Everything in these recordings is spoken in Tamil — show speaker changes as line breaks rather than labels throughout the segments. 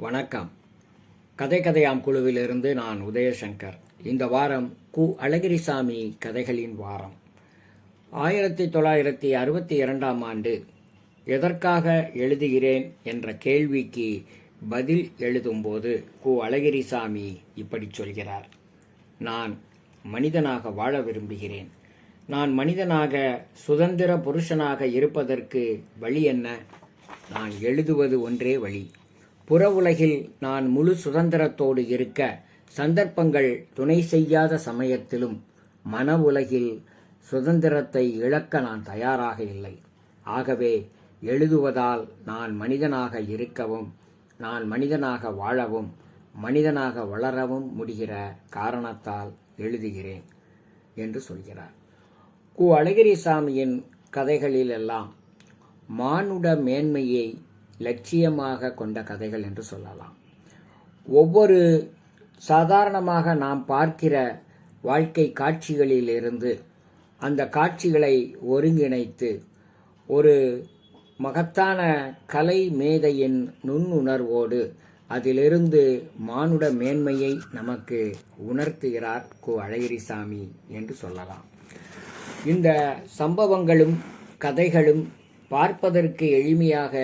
வணக்கம். கதை கதையாம் குழுவிலிருந்து நான் உதயசங்கர். இந்த வாரம் கு. அழகிரிசாமி கதைகளின் வாரம். ஆயிரத்தி தொள்ளாயிரத்தி அறுபத்தி இரண்டாம் ஆண்டு எதற்காக எழுதுகிறேன் என்ற கேள்விக்கு பதில் எழுதும்போது கு. அழகிரிசாமி இப்படி சொல்கிறார். நான் மனிதனாக வாழ விரும்புகிறேன். நான் மனிதனாக சுதந்திர புருஷனாக இருப்பதற்கு வழி என்ன? நான் எழுதுவது ஒன்றே வழி. புற உலகில் நான் முழு சுதந்திரத்தோடு இருக்க சந்தர்ப்பங்கள் துணை செய்யாத சமயத்திலும் மன உலகில் சுதந்திரத்தை இழக்க நான் தயாராக இல்லை. ஆகவே எழுதுவதால் நான் மனிதனாக இருக்கவும் நான் மனிதனாக வாழவும் மனிதனாக வளரவும் முடிகிற காரணத்தால் எழுதுகிறேன் என்று சொல்கிறார். கு. அழகிரிசாமியின் கதைகளிலெல்லாம் மானுட மேன்மையை லட்சியமாக கொண்ட கதைகள் என்று சொல்லலாம். ஒவ்வொரு சாதாரணமாக நாம் பார்க்கிற வாழ்க்கை காட்சிகளிலிருந்து அந்த காட்சிகளை ஒருங்கிணைத்து ஒரு மகத்தான கலை மேதையின் நுண்ணுணர்வோடு அதிலிருந்து மானுட மேன்மையை நமக்கு உணர்த்துகிறார் கு. அழகிரிசாமி என்று சொல்லலாம். இந்த சம்பவங்களும் கதைகளும் பார்ப்பதற்கு எளிமையாக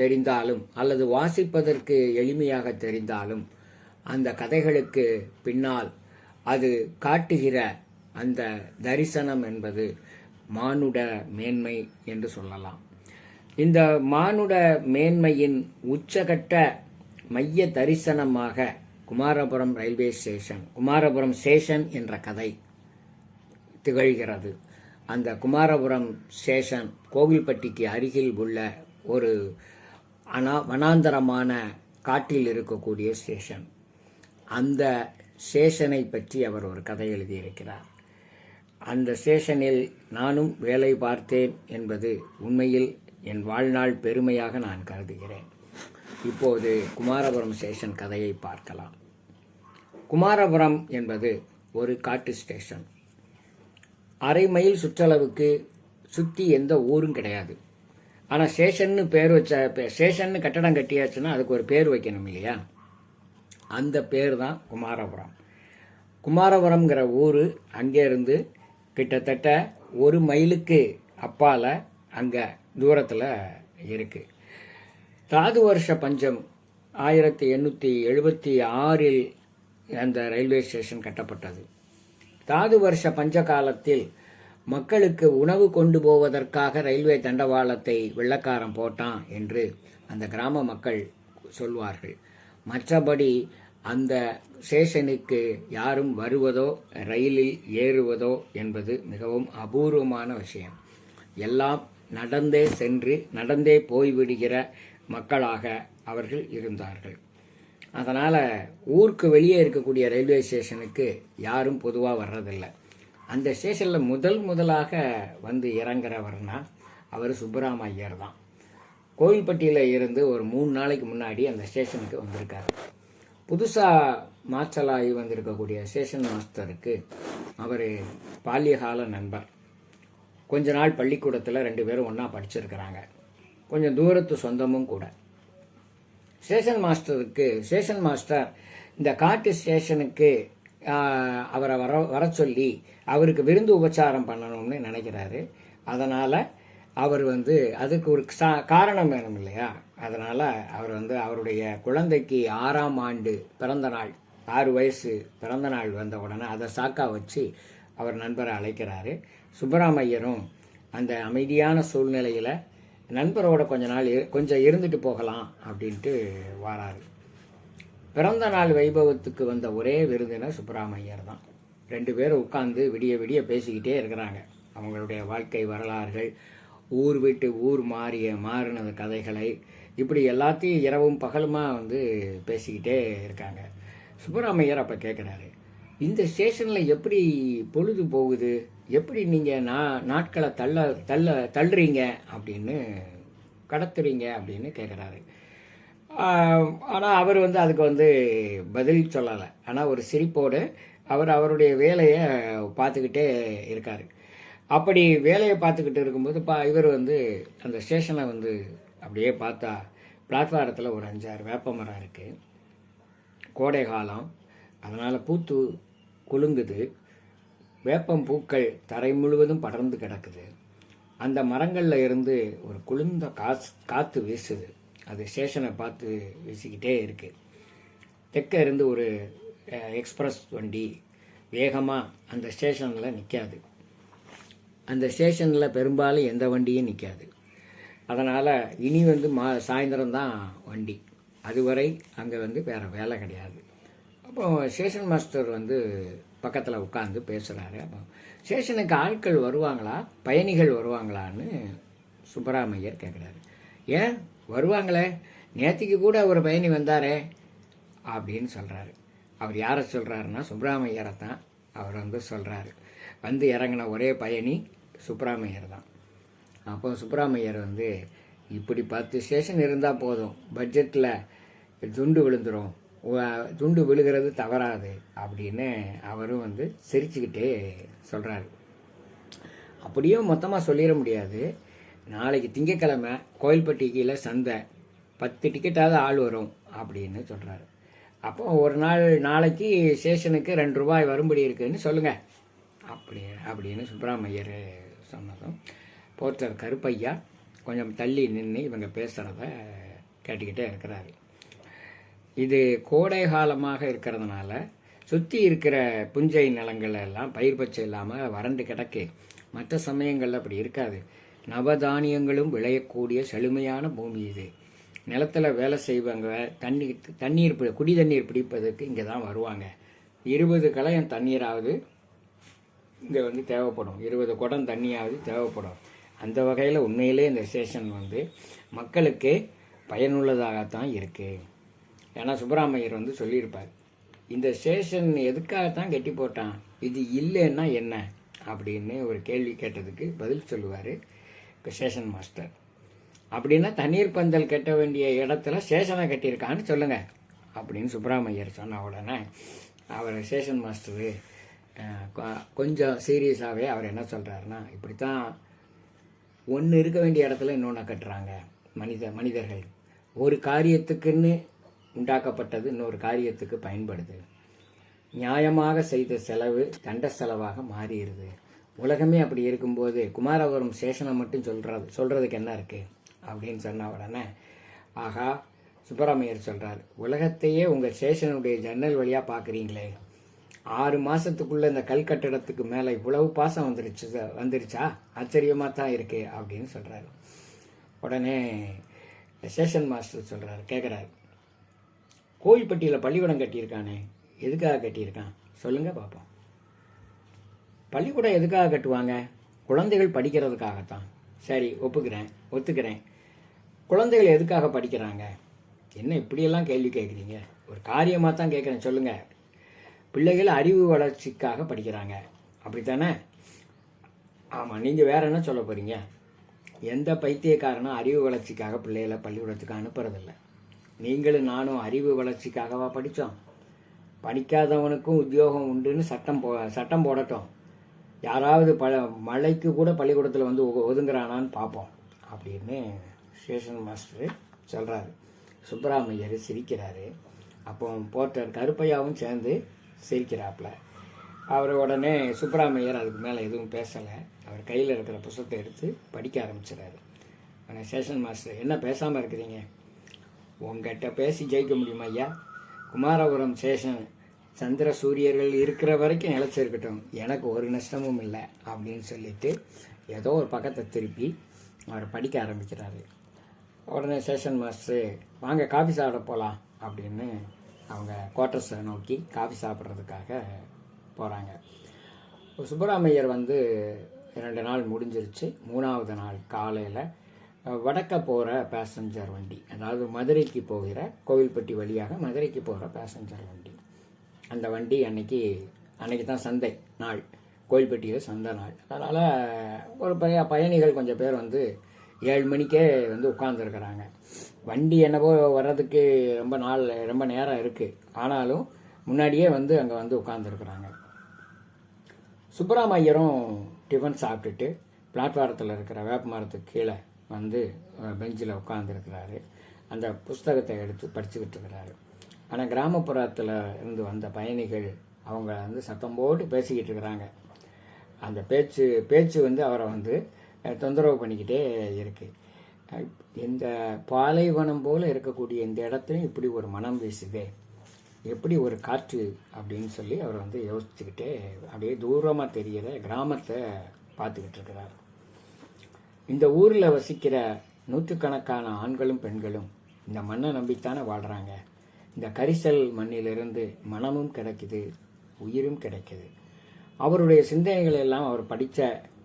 தெரிந்தாலும் அல்லது வாசிப்பதற்கு எளிமையாக தெரிந்தாலும் அந்த கதைகளுக்கு பின்னால் அது காட்டுகிற அந்த தரிசனம் என்பது மானுட மேன்மை என்று சொல்லலாம். இந்த மானுட மேன்மையின் உச்சகட்ட மைய தரிசனமாக Kumarapuram railway station Kumarapuram station என்ற கதை திகழ்கிறது. அந்த குமாரபுரம் ஸ்டேஷன் கோவில்பட்டிக்கு அருகில் உள்ள ஒரு ஆனால் வனாந்தரமான காட்டில் இருக்கக்கூடிய ஸ்டேஷன் அந்த ஸ்டேஷனை பற்றி அவர் ஒரு கதை எழுதியிருக்கிறார். அந்த ஸ்டேஷனில் நானும் வேலை பார்த்தேன் என்பது உண்மையில் என் வாழ்நாள் பெருமையாக நான் கருதுகிறேன். இப்போது குமாரபுரம் ஸ்டேஷன் கதையை பார்க்கலாம். குமாரபுரம் என்பது ஒரு காட்டு ஸ்டேஷன். அரை மைல் சுற்றளவுக்கு சுற்றி எந்த ஊரும் கிடையாது. ஆனால் ஸ்டேஷன்னு பேர் வச்ச ஸ்டேஷன்னு கட்டடம் கட்டியாச்சுன்னா அதுக்கு ஒரு பேர் வைக்கணும் இல்லையா? அந்த பேர் தான் குமாரபுரம். குமாரபுரம்ங்கிற ஊர் அங்கேருந்து கிட்டத்தட்ட ஒரு மைலுக்கு அப்பால் அங்கே தூரத்தில் இருக்குது தாது வருஷ பஞ்சம் ஆயிரத்தி எண்ணூற்றி எழுபத்தி ஆறில் அந்த ரயில்வே ஸ்டேஷன் கட்டப்பட்டது. தாது வருஷ பஞ்ச காலத்தில் மக்களுக்கு உணவு கொண்டு போவதற்காக ரயில்வே தண்டவாளத்தை வெள்ளக்காரன் போட்டான் என்று அந்த கிராம மக்கள் சொல்வார்கள். மற்றபடி அந்த ஸ்டேஷனுக்கு யாரும் வருவதோ ரயிலில் ஏறுவதோ என்பது மிகவும் அபூர்வமான விஷயம். எல்லாம் நடந்தே சென்று நடந்தே போய்விடுகிற மக்களாக அவர்கள் இருந்தார்கள். அதனால் ஊருக்கு வெளியே இருக்கக்கூடிய ரயில்வே ஸ்டேஷனுக்கு யாரும் பொதுவாக வர்றதில்லை. அந்த ஸ்டேஷனில் முதல் முதலாக வந்து இறங்குறவர்னா அவர் சுப்பராம ஐயர் தான். கோவில்பட்டியில் இருந்து ஒரு மூணு நாளைக்கு முன்னாடி அந்த ஸ்டேஷனுக்கு வந்திருக்காரு. புதுசாக மாற்றலாகி வந்திருக்கக்கூடிய ஸ்டேஷன் மாஸ்டருக்கு அவர் பால்யகால நண்பர். கொஞ்ச நாள் பள்ளிக்கூடத்தில் ரெண்டு பேரும் ஒன்றா படிச்சிருக்கிறாங்க. கொஞ்சம் தூரத்து சொந்தமும் கூட. ஸ்டேஷன் மாஸ்டருக்கு ஸ்டேஷன் மாஸ்டர் இந்த காட்டு ஸ்டேஷனுக்கு அவரை வர வர சொல்லி அவருக்கு விருந்து உபச்சாரம் பண்ணணும்னு நினைக்கிறாரு. அதனால் அவர் வந்து அதுக்கு ஒரு சா- காரணம் வேணும் இல்லையா? அதனால் அவர் வந்து அவருடைய குழந்தைக்கு ஆறாம் ஆண்டு பிறந்த நாள் ஆறு வயசு பிறந்த நாள் வந்த உடனே அதை சாக்கா வச்சு அவர் நண்பரை அழைக்கிறாரு. சுப்பராமையரும் அந்த அமைதியான சூழ்நிலையில் நண்பரோட கொஞ்ச நாள் கொஞ்சம் இருந்துட்டு போகலாம் அப்படின்ட்டு வாராரு. பிறந்த நாள் வைபவத்துக்கு வந்த ஒரே விருந்தினர் சுப்பராமையர் தான். ரெண்டு பேரும் உட்காந்து விடிய விடிய பேசிக்கிட்டே இருக்கிறாங்க. அவங்களுடைய வாழ்க்கை வரலாறுகள் ஊர் விட்டு ஊர் மாறிய மாறினது கதைகளை இப்படி எல்லாத்தையும் இரவும் பகலுமா வந்து பேசிக்கிட்டே இருக்காங்க. சுப்பராமையர் அப்போ கேட்குறாரு இந்த ஸ்டேஷனில் எப்படி பொழுது போகுது? எப்படி நீங்கள் நா நாட்களை தள்ள தள்ள தள்ளுறீங்க? அப்படின்னு கடத்துறீங்க? அப்படின்னு கேட்குறாரு ஆனால் அவர் வந்து அதுக்கு வந்து பதில் சொல்லலை. ஆனால் ஒரு சிரிப்போடு அவர் அவருடைய வேலையை பார்த்துக்கிட்டே இருக்கார். அப்படி வேலையை பார்த்துக்கிட்டு இருக்கும்போது பா இவர் வந்து அந்த ஸ்டேஷனை வந்து அப்படியே பார்த்தா பிளாட்ஃபாரத்தில் ஒரு அஞ்சாறு வேப்ப மரம் இருக்குது கோடை காலம். அதனால் பூத்து குலுங்குது. வேப்பம் பூக்கள் தரை முழுவதும் படர்ந்து கிடக்குது. அந்த மரங்களில் இருந்து ஒரு குளிர்ந்த காசு காற்று வீசுது. அது ஸ்டேஷனை பார்த்து வீசிக்கிட்டே இருக்குது தெற்க இருந்து ஒரு அஹ், எக்ஸ்பிரஸ் வண்டி வேகமாக அந்த ஸ்டேஷனில் நிற்காது அந்த ஸ்டேஷனில் பெரும்பாலும் எந்த வண்டியும் நிற்காது அதனால் இனி வந்து மா சாயந்தரம் தான் வண்டி. அதுவரை அங்கே வந்து வேறு வேலை கிடையாது. அப்போ ஸ்டேஷன் மாஸ்டர் வந்து பக்கத்தில் உட்காந்து பேசுகிறாரு அப்போ ஸ்டேஷனுக்கு ஆட்கள் வருவாங்களா? பயணிகள் வருவாங்களான்னு சுப்பராமையர் கேட்குறாரு ஏன்? வருவாங்களே? நேற்றுக்கு கூட ஒரு பயணி வந்தாரே? அப்படின்னு சொல்கிறாரு அவர் யாரை சொல்கிறாருன்னா சுப்பிராமையரை தான் அவர் வந்து சொல்கிறாரு வந்து இறங்கின ஒரே பயணி சுப்பிராமையர் தான். அப்போ சுப்பிராமையர் வந்து இப்படி பத்து ஸ்டேஷன் இருந்தால் போதும். பட்ஜெட்டில் துண்டு விழுந்துடும் துண்டு விழுகிறது தவறாது. அப்படின்னு அவரும் வந்து சிரிச்சுக்கிட்டே சொல்கிறாரு அப்படியும் மொத்தமாக சொல்லிட முடியாது. நாளைக்கு திங்கக்கிழமை கோயில்பட்டிக்கையில் சந்தை பத்து டிக்கெட்டாவது ஆள் வரும் அப்படின்னு சொல்கிறாரு அப்போ ஒரு நாள் நாளைக்கு ஸ்டேஷனுக்கு ரெண்டு ரூபாய் வரும்படி இருக்குதுன்னு சொல்லுங்கள் அப்படி அப்படின்னு சுப்பிராமையர் சொன்னதும் போர்ட்டர் கருப்பையா கொஞ்சம் தள்ளி நின்று இவங்க பேசுகிறத கேட்டுக்கிட்டே இருக்கிறாரு. இது கோடை காலமாக இருக்கிறதுனால சுற்றி இருக்கிற புஞ்சை நிலங்கள் எல்லாம் பயிர் பச்சை இல்லாமல் வறண்டு கிடக்கு. மற்ற சமயங்களில் அப்படி இருக்காது. நவதானியங்களும் விளையக்கூடிய செழுமையான பூமி இது. நிலத்தில் வேலை செய்வாங்க தண்ணி தண்ணீர் பிடி குடி தண்ணீர் பிடிப்பதற்கு இங்கே தான் வருவாங்க. இருபது கலையம் தண்ணீராவது இங்கே வந்து தேவைப்படும். இருபது குடம் தண்ணியாவது தேவைப்படும். அந்த வகையில் உண்மையிலே இந்த ஸ்டேஷன் வந்து மக்களுக்கு பயனுள்ளதாகத்தான் இருக்குது ஏன்னா சுப்பராமையர் வந்து சொல்லியிருப்பார் இந்த ஸ்டேஷன் எதுக்காகத்தான் கட்டி போட்டான்? இது இல்லைன்னா என்ன? அப்படின்னு ஒரு கேள்வி கேட்டதுக்கு பதில் சொல்லுவார். சேஷன் மாஸ்டர் அப்படின்னா தண்ணீர் பந்தல் கட்ட வேண்டிய இடத்துல சேஷனை கட்டியிருக்கான்னு சொல்லுங்கள் அப்படின்னு சுப்பராமையர் சொன்ன உடனே அவர் ஸ்டேஷன் மாஸ்டரு கொஞ்சம் சீரியஸாகவே அவர் என்ன சொல்கிறாருன்னா இப்படித்தான் ஒன்று இருக்க வேண்டிய இடத்துல இன்னொன்று கட்டுறாங்க மனித மனிதர்கள். ஒரு காரியத்துக்குன்னு உண்டாக்கப்பட்டது இன்னொரு காரியத்துக்கு பயன்படுது. நியாயமாக செய்த செலவு தண்ட செலவாக மாறிடுது. உலகமே அப்படி இருக்கும்போது குமாரபுரம் ஸ்டேஷனை மட்டும் சொல்கிறது சொல்கிறதுக்கு என்ன இருக்குது அப்படின்னு சொன்ன உடனே ஆகா சுப்பராமையர் சொல்கிறார் உலகத்தையே உங்கள் ஸ்டேஷனுடைய ஜன்னல் வழியாக பார்க்குறீங்களே ஆறு மாதத்துக்குள்ளே இந்த கல் கட்டடத்துக்கு மேலே இவ்வளவு பாசம் வந்துருச்சு வந்துருச்சா? ஆச்சரியமாக தான் இருக்குது அப்படின்னு சொல்கிறார் உடனே ஸ்டேஷன் மாஸ்டர் சொல்கிறாரு கேட்குறாரு கோயில்பட்டியில் பள்ளிக்கூடம் கட்டியிருக்கானே. எதுக்காக கட்டியிருக்கான்? சொல்லுங்கள் பார்ப்போம் பள்ளிக்கூடம் எதுக்காக கட்டுவாங்க? குழந்தைகள் படிக்கிறதுக்காகத்தான். சரி ஒப்புக்கிறேன் ஒத்துக்கிறேன். குழந்தைகள் எதுக்காக படிக்கிறாங்க? என்ன இப்படியெல்லாம் கேள்வி கேட்குறீங்க? ஒரு காரியமாக தான் கேட்குறேன் சொல்லுங்கள் பிள்ளைகள் அறிவு வளர்ச்சிக்காக படிக்கிறாங்க. அப்படித்தானே? ஆமாம் நீங்கள் வேற என்ன சொல்ல போகிறீங்க எந்த பைத்தியக்காரனும் அறிவு வளர்ச்சிக்காக பிள்ளைகளை பள்ளிக்கூடத்துக்கு அனுப்புறதில்ல. நீங்களும் நானும் அறிவு வளர்ச்சிக்காகவா படித்தோம் படிக்காதவனுக்கும் உத்தியோகம் உண்டுன்னு சட்டம் போ சட்டம் போடட்டும். யாராவது ப மழைக்கு கூட பள்ளிக்கூடத்தில் வந்து ஒதுங்குறானான்னு பார்ப்போம் அப்படின்னு ஸ்டேஷன் மாஸ்டர் சொல்கிறாரு சுப்பராமையர் சிரிக்கிறாரு. அப்போ போர்ட்டர் கருப்பையாவும் சேர்ந்து சிரிக்கிறாப்புல. அவர் உடனே சுப்பராமையர் அதுக்கு மேலே எதுவும் பேசலை. அவர் கையில் இருக்கிற புத்தகத்தை எடுத்து படிக்க ஆரம்பிச்சிடாரு ஆனால் ஸ்டேஷன் மாஸ்டர் என்ன பேசாமல் இருக்கிறீங்க? உங்ககிட்ட பேசி ஜெயிக்க முடியுமா ஐயா? குமாரபுரம் ஸ்டேஷன் சந்திர சூரியர்கள் இருக்கிற வரைக்கும் நிலச்சிருக்கட்டும் எனக்கு ஒரு நஷ்டமும் இல்லை அப்படின்னு சொல்லிட்டு ஏதோ ஒரு பக்கத்தை திருப்பி அவர் படிக்க ஆரம்பிக்கிறாரு. உடனே ஸ்டேஷன் மாஸ்டர் வாங்க காஃபி சாப்பிட போகலாம் அப்படின்னு அவங்க குவார்ட்டர்ஸை நோக்கி காஃபி சாப்பிட்றதுக்காக போகிறாங்க சுப்பராமையர் வந்து ரெண்டு நாள் முடிஞ்சிருச்சு. மூணாவது நாள் காலையில் வடக்க போகிற பேசஞ்சர் வண்டி அதாவது மதுரைக்கு போகிற கோவில்பட்டி வழியாக மதுரைக்கு போகிற பேசஞ்சர் வண்டி. அந்த வண்டி அன்னைக்கு அன்னைக்கு தான் சந்தை நாள். கோயில்பட்டியில் சந்தை நாள். அதனால் ஒரு பய பயணிகள் கொஞ்சம் பேர் வந்து ஏழு மணிக்கே வந்து உட்காந்துருக்குறாங்க வண்டி என்னவோ வர்றதுக்கு ரொம்ப நாள் ரொம்ப நேரம் இருக்குது ஆனாலும் முன்னாடியே வந்து அங்கே வந்து உட்காந்துருக்குறாங்க சுப்பராமையரும் டிஃபன் சாப்பிட்டுட்டு பிளாட்ஃபாரத்தில் இருக்கிற வேப்ப மரத்துக்கு கீழே வந்து பெஞ்சில் உட்காந்துருக்கிறாரு அந்த புஸ்தகத்தை எடுத்து படிச்சுக்கிட்டு இருக்கிறாரு. ஆனால் கிராமப்புறத்தில் இருந்து வந்த பயணிகள் அவங்க வந்து சத்தம் போட்டு பேசிக்கிட்டு இருக்கிறாங்க. அந்த பேச்சு பேச்சு வந்து அவரை வந்து தொந்தரவு பண்ணிக்கிட்டே இருக்குது இந்த பாலைவனம் போல் இருக்கக்கூடிய இந்த இடத்துலையும் இப்படி ஒரு மனம் வீசுதே எப்படி ஒரு காற்று அப்படின்னு சொல்லி அவர் வந்து யோசிச்சுக்கிட்டே அப்படியே தூரமாக தெரிகிற கிராமத்தை பார்த்துக்கிட்டு இருக்கிறார். இந்த ஊரில் வசிக்கிற நூற்றுக்கணக்கான ஆண்களும் பெண்களும் இந்த மண்ணை நம்பித்தானே வாழ்கிறாங்க இந்த கரிசல் மண்ணிலிருந்து மனமும் கிடைக்குது உயிரும் கிடைக்குது. அவருடைய சிந்தனைகள் எல்லாம் அவர் படித்த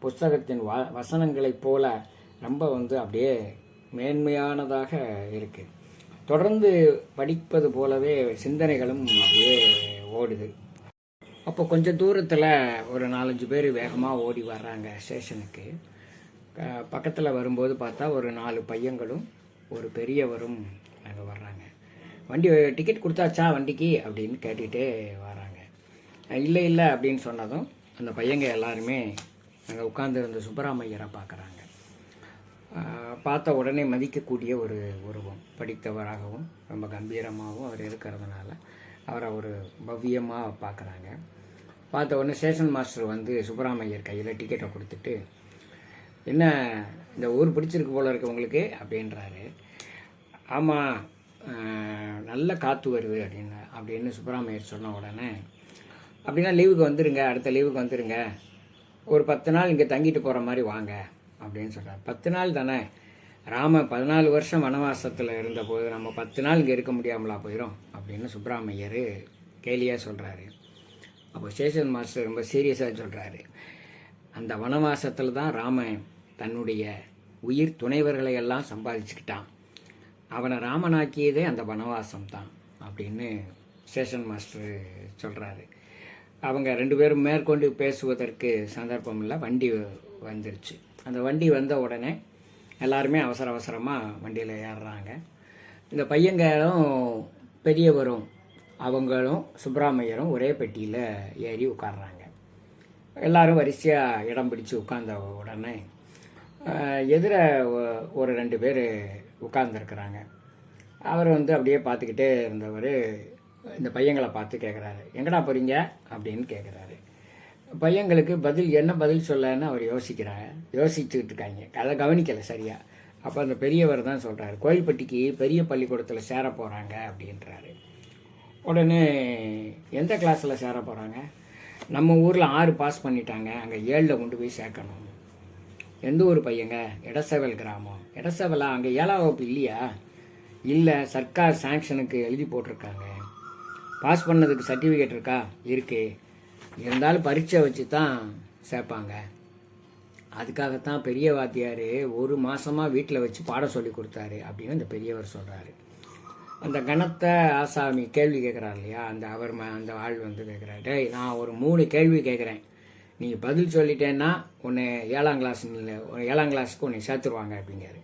புஸ்தகத்தின் வ வசனங்களைப் போல ரொம்ப வந்து அப்படியே மேன்மையானதாக இருக்குது தொடர்ந்து படிப்பது போலவே சிந்தனைகளும் அப்படியே ஓடுது. அப்போ கொஞ்சம் தூரத்தில் ஒரு நாலஞ்சு பேர் வேகமாக ஓடி வர்றாங்க ஸ்டேஷனுக்கு. பக்கத்தில் வரும்போது பார்த்தா ஒரு நாலு பையங்களும் ஒரு பெரியவரும் அங்கே வர்றாங்க. வண்டி டிக்கெட் கொடுத்தாச்சா வண்டிக்கு? அப்படின்னு கேட்டுகிட்டே வராங்க. இல்லை இல்லை அப்படின்னு சொன்னதும் அந்த பையங்க எல்லாருமே அங்கே உட்காந்துருந்த சுப்பராமையரை பார்க்குறாங்க. பார்த்த உடனே மதிக்கக்கூடிய ஒரு உருவம் படித்தவராகவும் ரொம்ப கம்பீரமாகவும் அவர் இருக்கிறதுனால அவரை ஒரு பவ்யமாக பார்க்குறாங்க. பார்த்த உடனே ஸ்டேஷன் மாஸ்டர் வந்து சுப்பராமையர் கையில் டிக்கெட்டை கொடுத்துட்டு என்ன இந்த ஊர் பிடிச்சிருக்கு போல இருக்கு உங்களுக்கு? அப்படின்றாரு. ஆமாம் நல்ல காற்று வருது அப்படின்னு அப்படின்னு சுப்பராமையர் சொன்ன உடனே அப்படின்னா லீவுக்கு வந்துடுங்க அடுத்த லீவுக்கு வந்துடுங்க ஒரு பத்து நாள் இங்கே தங்கிட்டு போகிற மாதிரி வாங்க அப்படின்னு சொல்கிறார் பத்து நாள் தானே? ராம பதினாலு வருஷம் வனவாசத்தில் இருந்தபோது நம்ம பத்து நாள் இங்கே இருக்க முடியாமலா போயிடும் அப்படின்னு சுப்பிராமையர் கேலியாக சொல்கிறாரு அப்போ ஸ்டேஷன் மாஸ்டர் ரொம்ப சீரியஸாக சொல்கிறாரு அந்த வனவாசத்தில் தான் ராமன் தன்னுடைய உயிர் துணைவர்களை எல்லாம் சம்பாதிச்சுக்கிட்டான். அவனை ராமனாக்கியதே அந்த வனவாசம் தான் அப்படின்னு ஸ்டேஷன் மாஸ்டர் சொல்கிறாரு அவங்க ரெண்டு பேரும் மேற்கொண்டு பேசுவதற்கு சந்தர்ப்பம் இல்லை வண்டி வந்துருச்சு. அந்த வண்டி வந்த உடனே எல்லாருமே அவசர அவசரமாக வண்டியில் ஏறுறாங்க. இந்த பையங்களும் பெரியவரும் அவங்களும் சுப்பிராமையரும் ஒரே பெட்டியில் ஏறி உட்கார்றாங்க. எல்லாரும் வரிசையாக இடம் பிடிச்சி உட்கார்ந்த உடனே எதிர ஒரு ரெண்டு பேர் உட்கார்ந்துருக்குறாங்க. அவர் வந்து அப்படியே பார்த்துக்கிட்டே இருந்தவர் இந்த பையங்களை பார்த்து கேட்குறாரு எங்கடா போகிறீங்க அப்படின்னு கேட்குறாரு பையங்களுக்கு பதில் என்ன பதில் சொல்லன்னு அவர் யோசிக்கிறாங்க. யோசிச்சுக்கிட்டு இருக்காங்க. அதை கவனிக்கலை சரியா. அப்போ அந்த பெரியவர் தான் சொல்கிறாரு கோயில்பட்டிக்கு பெரிய பள்ளிக்கூடத்தில் சேர போகிறாங்க அப்படின்றாரு. உடனே எந்த கிளாஸில் சேர போகிறாங்க நம்ம ஊரில் ஆறு பாஸ் பண்ணிட்டாங்க. அங்கே ஏழில் கொண்டு போய் சேர்க்கணும். எந்த ஊர் பையங்க? இடசேவல் கிராமம். இடசேவலா அங்கே ஏழாம் வகுப்பு இல்லையா? இல்லை சர்க்கார் சாங்ஷனுக்கு எழுதி போட்டிருக்காங்க. பாஸ் பண்ணதுக்கு சர்டிஃபிகேட் இருக்கா? இருக்கு. இருந்தாலும் பரீட்சை வச்சு தான் சேர்ப்பாங்க. அதுக்காகத்தான் பெரிய வாத்தியார் ஒரு மாதமாக வீட்டில் வச்சு பாடம் சொல்லி கொடுத்தாரு அப்படின்னு அந்த பெரியவர் சொல்கிறாரு அந்த கணத்தை ஆசாமி கேள்வி கேட்குறாரு இல்லையா? அந்த அவர் ம- அந்த ஆள் வந்து கேட்குறாரு. நான் ஒரு மூணு கேள்வி கேட்குறேன். நீ பதில் சொல்லிட்டேன்னா உன்னை ஏழாம் கிளாஸ் ஏழாம் கிளாஸுக்கு உன்னை சேர்த்துருவாங்க அப்படிங்கிறாரு.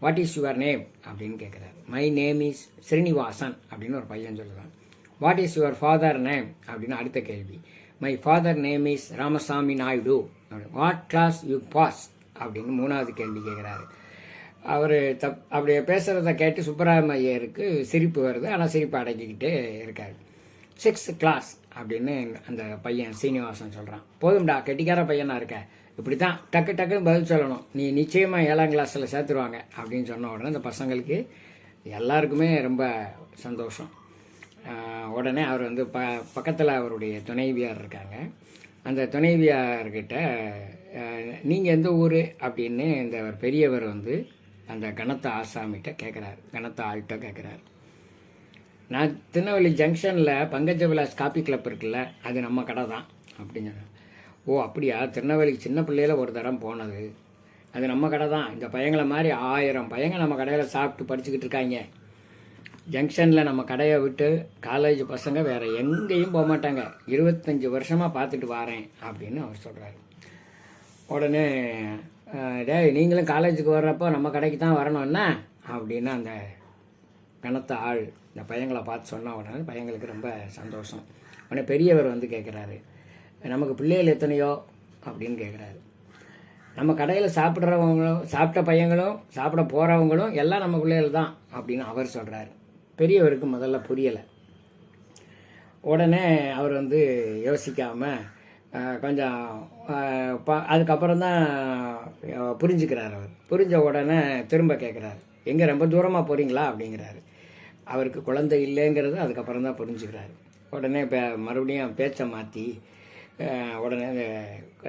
வாட் இஸ் யுவர் நேம் அப்படின்னு கேட்குறாரு மை நேம் இஸ் ஸ்ரீனிவாசன் அப்படின்னு ஒரு பையன் சொல்லுவான். What is your father name அப்படின்னு அடுத்த கேள்வி. My father name is Ramasamy Naidu what class you pass அப்படின்னு மூணாவது கேள்வி கேட்குறாரு அவர் தப் அப்படி பேசுகிறத கேட்டு சுப்பராமையருக்கு சிரிப்பு வருது. ஆனால் சிரிப்பு அடங்கிக்கிட்டே இருக்கார். சிக்ஸ்த் கிளாஸ் அப்படின்னு அந்த பையன் சீனிவாசன் சொல்கிறான் போதும்டா கெட்டிக்கார பையனாக இருக்க. இப்படி தான் டக்கு டக்குன்னு பதில் சொல்லணும். நீ நிச்சயமாக ஏழாம் கிளாஸில் சேர்த்துருவாங்க அப்படின்னு சொன்ன உடனே அந்த பசங்களுக்கு எல்லாருக்குமே ரொம்ப சந்தோஷம். உடனே அவர் வந்து ப பக்கத்தில் அவருடைய துணைவியார் இருக்காங்க. அந்த துணைவியார்கிட்ட நீங்கள் எந்த ஊர்? அப்படின்னு இந்த பெரியவர் வந்து அந்த கணத்த ஆசாமிகிட்ட கேட்குறாரு கணத்த ஆள்கிட்ட கேட்குறாரு நான் திருநெல்வேலி ஜங்ஷனில் பங்கஜ விலாஸ் காபி கிளப் இருக்குல்ல அது நம்ம கடை தான் அப்படின்னு ஓ அப்படியா? திருநெல்வேலிக்கு சின்ன பிள்ளையில் ஒரு தரம் போனது. அது நம்ம கடை தான். இந்த பையங்களை மாதிரி ஆயிரம் பையங்க நம்ம கடையில் சாப்பிட்டு படிச்சுக்கிட்டு இருக்காங்க. ஜங்ஷனில் நம்ம கடையை விட்டு காலேஜ் பசங்க வேறு எங்கேயும் போக மாட்டாங்க. இருபத்தஞ்சி வருஷமாக பார்த்துட்டு வரேன் அப்படின்னு அவர் சொல்கிறாரு உடனே டேய் நீங்களும் காலேஜுக்கு வர்றப்போ நம்ம கடைக்கு தான் வரணும் என்ன? அப்படின்னு அந்த கணத்த ஆள் இந்த பையங்களை பார்த்து சொன்ன உடனே பையங்களுக்கு ரொம்ப சந்தோஷம். உடனே பெரியவர் வந்து கேட்குறாரு நமக்கு பிள்ளைகள் எத்தனையோ? அப்படின்னு கேட்குறாரு. நம்ம கடையில் சாப்பிட்றவங்களும் சாப்பிட்ட பையங்களும் சாப்பிட போகிறவங்களும் எல்லாம் நம்ம பிள்ளைகள் தான் அப்படின்னு அவர் சொல்கிறாரு பெரியவருக்கு முதல்ல புரியலை. உடனே அவர் வந்து யோசிக்காமல் கொஞ்சம் ப- அதுக்கப்புறம் தான் புரிஞ்சுக்கிறார் அவர். புரிஞ்ச உடனே திரும்ப கேட்குறாரு எங்கே ரொம்ப தூரமாக போகிறீங்களா அப்படிங்கிறாரு. அவருக்கு குழந்தை இல்லைங்கிறது அதுக்கப்புறம் தான் புரிஞ்சுக்கிறாரு. உடனே இப்போ மறுபடியும் பேச்சை மாற்றி உடனே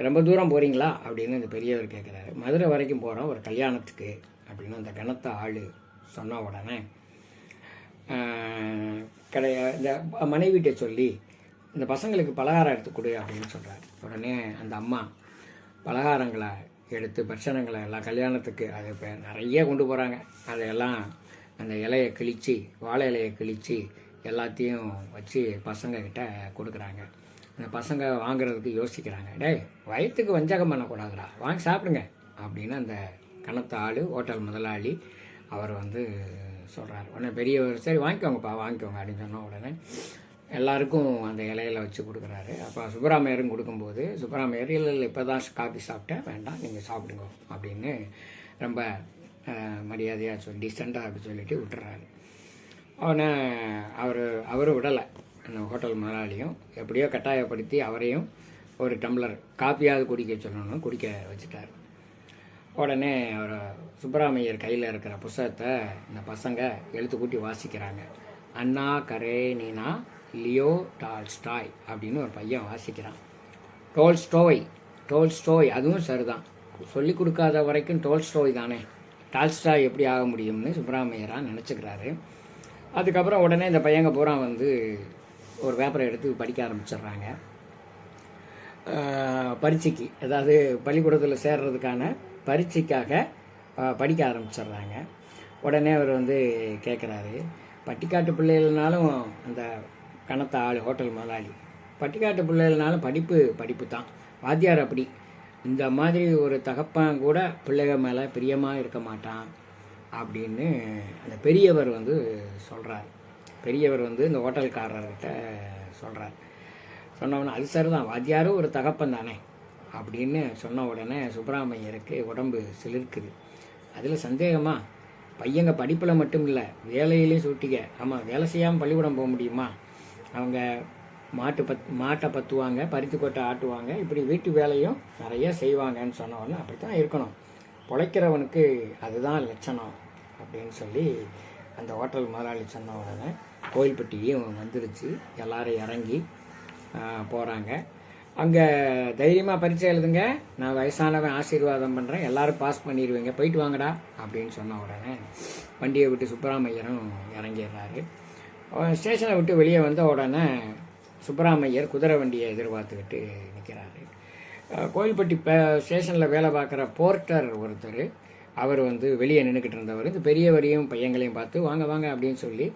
ரொம்ப தூரம் போகிறீங்களா அப்படின்னு அந்த பெரியவர் கேட்குறாரு மதுரை வரைக்கும் போகிறோம் ஒரு கல்யாணத்துக்கு அப்படின்னு அந்த கணத்த ஆள் சொன்ன உடனே ஆஹ், கடைய இந்த மனைவிட்ட சொல்லி இந்த பசங்களுக்கு பலகாரம் எடுத்து கொடு அப்படின்னு சொல்கிறார் உடனே அந்த அம்மா பலகாரங்களை எடுத்து பட்சணங்களை எல்லாம் கல்யாணத்துக்கு அது இப்போ நிறைய கொண்டு போகிறாங்க அதையெல்லாம் அந்த இலையை கிழித்து வாழை இலையை கிழித்து எல்லாத்தையும் வச்சு பசங்கக்கிட்ட கொடுக்குறாங்க. அந்த பசங்க வாங்குறதுக்கு யோசிக்கிறாங்க டே வயிற்றுக்கு வஞ்சகம் பண்ணக்கூடாதுடா வாங்கி சாப்பிடுங்க அப்படின்னு அந்த கணத்த ஆள் ஹோட்டல் முதலாளி அவர் வந்து சொல்கிறார் உடனே பெரியவர் சரி வாங்கிக்கோங்கப்பா வாங்கிக்கோங்க அப்படின்னு சொன்ன உடனே எல்லாருக்கும் அந்த இலையில வச்சு கொடுக்குறாரு. அப்போ சுப்பராமையரும் கொடுக்கும்போது சுப்பராமையர் இல்லை இல்லை இப்போ தான் காஃபி சாப்பிட்டேன் வேண்டாம் நீங்கள் சாப்பிடுங்க அப்படின்னு ரொம்ப மரியாதையாக சொல்லி டிசெண்டாக அப்படி சொல்லிட்டு விட்டுறாரு. அவனை அவர் அவரும் விடலை. அந்த ஹோட்டல் முதலாளியும் எப்படியோ கட்டாயப்படுத்தி அவரையும் ஒரு டம்ளர் காப்பியாவது குடிக்க சொல்லணும் குடிக்க வச்சுட்டார். உடனே அவர் சுப்பராமையர் கையில் இருக்கிற புஸ்தகத்தை இந்த பசங்க எழுத்து கூட்டி வாசிக்கிறாங்க. அண்ணா கரேனினா லியோ டால்ஸ்டாய் அப்படின்னு ஒரு பையன் வாசிக்கிறான். டோல்ஸ்டோய் டோல்ஸ்டோய் அதுவும் சரிதான். சொல்லி கொடுக்காத வரைக்கும் டோல்ஸ்டோய் தானே. டால்ஸ்டா எப்படி ஆக முடியும்னு சுப்பராமையரா நினச்சிக்கிறாரு. அதுக்கப்புறம் உடனே இந்த பையங்க பூரா வந்து ஒரு பேப்பரை எடுத்து படிக்க ஆரம்பிச்சிடுறாங்க. பரீட்சைக்கு அதாவது பள்ளிக்கூடத்தில் சேர்றதுக்கான பரீட்சைக்காக படிக்க ஆரம்பிச்சிடுறாங்க. உடனே அவர் வந்து கேட்குறாரு பட்டிக்காட்டு பிள்ளைகள்னாலும் அந்த கணத்த ஆள் ஹோட்டல் முதலாளி. பட்டிக்காட்டு பிள்ளைகள்னாலும் படிப்பு படிப்பு தான் வாத்தியார் அப்படி இந்த மாதிரி ஒரு தகப்பன் கூட பிள்ளைகள் மேலே பிரியமாக இருக்க மாட்டான் அப்படின்னு அந்த பெரியவர் வந்து சொல்கிறார் பெரியவர் வந்து இந்த ஹோட்டல்காரர்கிட்ட சொல்கிறார் சொன்னவொடனே அது சரிதான் வாத்தியாரும் ஒரு தகப்பன் தானே? அப்படின்னு சொன்ன உடனே சுப்பிராமையருக்கு உடம்பு சிலிர்க்குது. அதில் சந்தேகமா? பையங்க படிப்பில் மட்டும் இல்லை வேலையிலையும் சூட்டிக்க. ஆமாம் வேலை செய்யாமல் பள்ளிக்கூடம் போக முடியுமா? அவங்க மாட்டு பத் மாட்டை பத்துவாங்க பருத்தி கொட்டை ஆட்டுவாங்க. இப்படி வீட்டு வேலையும் நிறைய செய்வாங்கன்னு சொன்னவொடனே அப்படி தான் இருக்கணும். பிழைக்கிறவனுக்கு அதுதான் லட்சணம் அப்படின்னு சொல்லி அந்த ஹோட்டல் முதலாளி சொன்ன உடனே கோயில்பட்டியும் வந்துருச்சு. எல்லாரும் இறங்கி போகிறாங்க அங்கே தைரியமாக பரீட்சை எழுதுங்க. நான் வயசானவன் ஆசீர்வாதம் பண்ணுறேன் எல்லோரும் பாஸ் பண்ணிடுவீங்க. போயிட்டு வாங்கடா அப்படின்னு சொன்ன உடனே வண்டியை விட்டு சுப்பராமையரும் இறங்கிடுறாரு. ஸ்டேஷனை விட்டு வெளியே வந்த உடனே சுப்பராமையர் குதிரை வண்டியை எதிர்பார்த்துக்கிட்டு நிற்கிறாரு. கோயில்பட்டி ப ஸ்டேஷனில் வேலை பார்க்குற போர்ட்டர் ஒருத்தர் அவர் வந்து வெளியே நின்றுக்கிட்டு இருந்தவர். இந்த பெரியவரையும் பையங்களையும் பார்த்து வாங்க வாங்க அப்படின்னு சொல்லி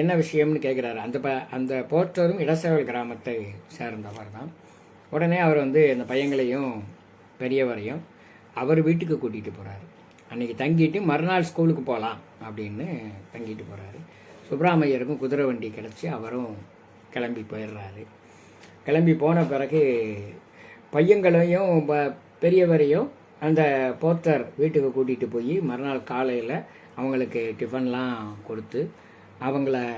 என்ன விஷயம்னு கேட்குறாரு. அந்த ப அந்த போர்ட்டரும் இடசேவல் கிராமத்தை சேர்ந்தவர் தான். உடனே அவர் வந்து அந்த பையங்களையும் பெரியவரையும் அவர் வீட்டுக்கு கூட்டிகிட்டு போகிறாரு அன்றைக்கி தங்கிட்டு மறுநாள் ஸ்கூலுக்கு போகலாம் அப்படின்னு தங்கிட்டு போகிறாரு சுப்பிராமையருக்கும் குதிரை வண்டி கிடச்சி அவரும் கிளம்பி போயிடுறாரு. கிளம்பி போன பிறகு பையங்களையும் ப- பெரியவரையும் அந்த போத்தர் வீட்டுக்கு கூட்டிகிட்டு போய் மறுநாள் காலையில் அவங்களுக்கு டிஃபன்லாம் கொடுத்து அவங்கள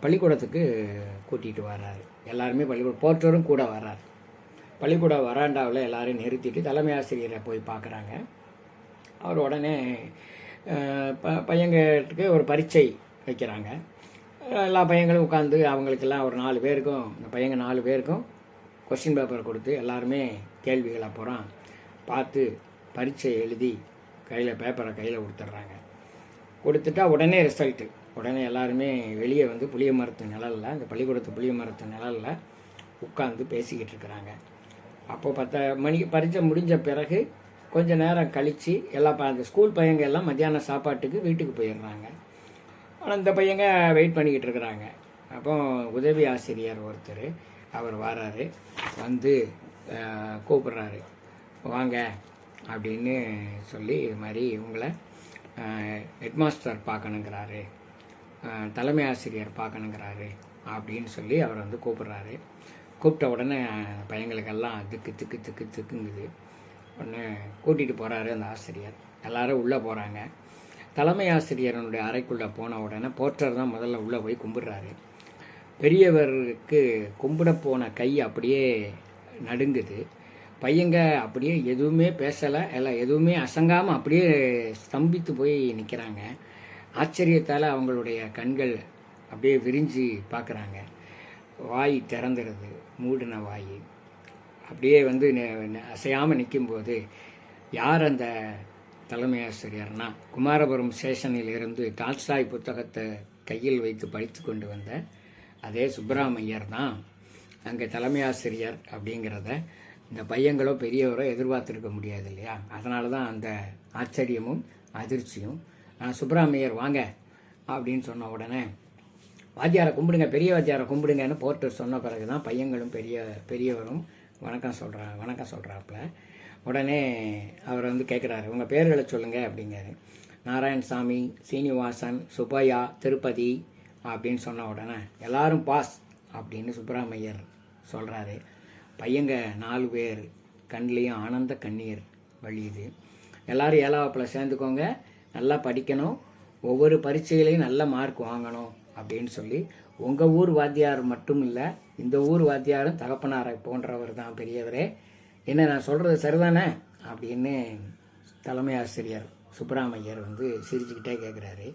பள்ளிக்கூடத்துக்கு கூட்டிகிட்டு வர்றாரு. எல்லாருமே பள்ளிக்கூடம் போர்ட்டரும் கூட வர்றாரு. பள்ளிக்கூட வராண்டாவில் எல்லாரையும் நிறுத்திட்டு தலைமை ஆசிரியரை போய் பார்க்குறாங்க அவர் உடனே ப பையங்களுக்கு ஒரு பரீட்சை வைக்கிறாங்க. எல்லா பையங்களும் உட்காந்து அவங்களுக்கெல்லாம் ஒரு நாலு பேருக்கும் இந்த பையங்க நாலு பேருக்கும் கொஸ்டின் பேப்பர் கொடுத்து எல்லாருமே கேள்விகளாக போகிறான் பார்த்து பரீட்சை எழுதி கையில் பேப்பரை கையில் கொடுத்துட்றாங்க. கொடுத்துட்டா உடனே ரிசல்ட்டு உடனே எல்லாருமே வெளியே வந்து புளிய மரத்து நிழலில் அந்த பள்ளிக்கூடத்து புளிய மரத்து நிழலில் உட்காந்து பேசிக்கிட்டு இருக்கிறாங்க. அப்போ பத்த மணிக்கு பரீட்சை முடிஞ்ச பிறகு கொஞ்ச நேரம் கழித்து எல்லா ப- அந்த ஸ்கூல் பையங்க எல்லாம் மத்தியான சாப்பாட்டுக்கு வீட்டுக்கு போயிடுறாங்க. ஆனால் இந்த பையங்க வெயிட் பண்ணிக்கிட்டு இருக்கிறாங்க. அப்போ உதவி ஆசிரியர் ஒருத்தர் அவர் வராரு வந்து கூப்பிட்றாரு. வாங்க அப்படின்னு சொல்லி இது மாதிரி இவங்களை ஹெட்மாஸ்டர் பார்க்கணுங்கிறாரு. தலைமை ஆசிரியர் பார்க்கணுங்கிறாரு அப்படின்னு சொல்லி அவர் வந்து கூப்பிட்றாரு. கூப்பிட்ட உடனே பையங்களுக்கெல்லாம் திக்கு திக்கு திக்கு திக்குங்குது. ஒன்று கூட்டிகிட்டு போகிறாரு அந்த ஆசிரியர். எல்லோரும் உள்ளே போகிறாங்க தலைமை ஆசிரியரனுடைய அறைக்குள்ளே போன உடனே போற்றர் தான் முதல்ல உள்ளே போய் கும்பிடுறாரு. பெரியவருக்கு கும்பிட போன கை அப்படியே நடுங்குது. பையங்க அப்படியே எதுவுமே பேசலை எல்லாம் எதுவுமே அசங்காமல் அப்படியே ஸ்தம்பித்து போய் நிற்கிறாங்க ஆச்சரியத்தால் அவங்களுடைய கண்கள் அப்படியே விரிஞ்சு பார்க்குறாங்க வாய் திறந்துடுது மூடின வாய். அப்படியே வந்து அசையாமல் நிற்கும்போது யார் அந்த தலைமை ஆசிரியர்னா குமாரபுரம் ஸ்டேஷனில் இருந்து டால்ஸ்டாய் புத்தகத்தை கையில் வைத்து படித்து கொண்டு வந்த அதே சுப்பிராமையர் தான் அங்கே தலைமை ஆசிரியர் அப்படிங்கிறத இந்த பையங்களோ பெரியவரோ எதிர்பார்த்துருக்க முடியாது இல்லையா? அதனால தான் அந்த ஆச்சரியமும் அதிர்ச்சியும் நான் சுப்பிராமையர் வாங்க அப்படின்னு சொன்ன உடனே வாத்தியாரை கும்பிடுங்க பெரிய வாத்தியாரை கும்பிடுங்கன்னு போர்ட்டர் சொன்ன பிறகு தான் பையங்களும் பெரிய பெரியவரும் வணக்கம் சொல்கிறா வணக்கம் சொல்கிறாப்புல உடனே அவர் வந்து கேட்குறாரு உங்கள் பேர்களை சொல்லுங்கள் அப்படிங்கிறாரு. நாராயணசாமி சீனிவாசன் சுப்பையா திருப்பதி அப்படின்னு சொன்ன உடனே எல்லாரும் பாஸ் அப்படின்னு சுப்பிரமணியர் சொல்கிறாரு பையங்க நாலு பேர் கண்லேயும் ஆனந்த கண்ணீர் வழியுது. எல்லாரும் ஏழாவப்பில் சேர்ந்துக்கோங்க நல்லா படிக்கணும். ஒவ்வொரு பரீட்சையிலையும் நல்ல மார்க் வாங்கணும் அப்படின்னு சொல்லி உங்கள் ஊர் வாத்தியார் மட்டும் இல்லை இந்த ஊர் வாத்தியாரும் தகப்பனாரை போன்றவர் தான் பெரியவரே. என்ன நான் சொல்கிறது சரிதானே? அப்படின்னு தலைமை ஆசிரியர் சுப்பராமையர் வந்து சிரிச்சுக்கிட்டே கேட்குறாரு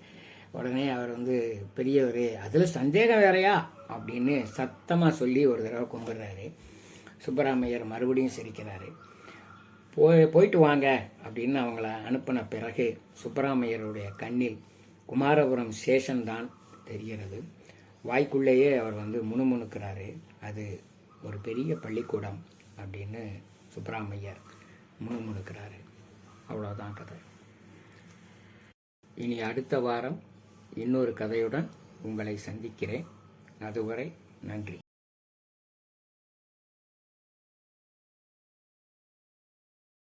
உடனே அவர் வந்து பெரியவர் அதில் சந்தேகம் வேறையா? அப்படின்னு சத்தமாக சொல்லி ஒரு தடவை கும்பிடுறாரு. சுப்பராமையர் மறுபடியும் சிரிக்கிறாரு. போய் போயிட்டு வாங்க அப்படின்னு அவங்கள அனுப்பின பிறகு சுப்பராமையருடைய கண்ணில் குமாரபுரம் ஸ்டேஷன் தான் தெரிகிறது. வாய்க்குள்ளேயே அவர் வந்து முணுமுணுக்கிறாரு. அது ஒரு பெரிய பள்ளிக்கூடம் அப்படின்னு சுப்பராமையர் முணுமுணுக்கிறாரு. அவ்வளோதான் கதை. இனி அடுத்த வாரம் இன்னொரு கதையுடன் உங்களை சந்திக்கிறேன். அதுவரை நன்றி.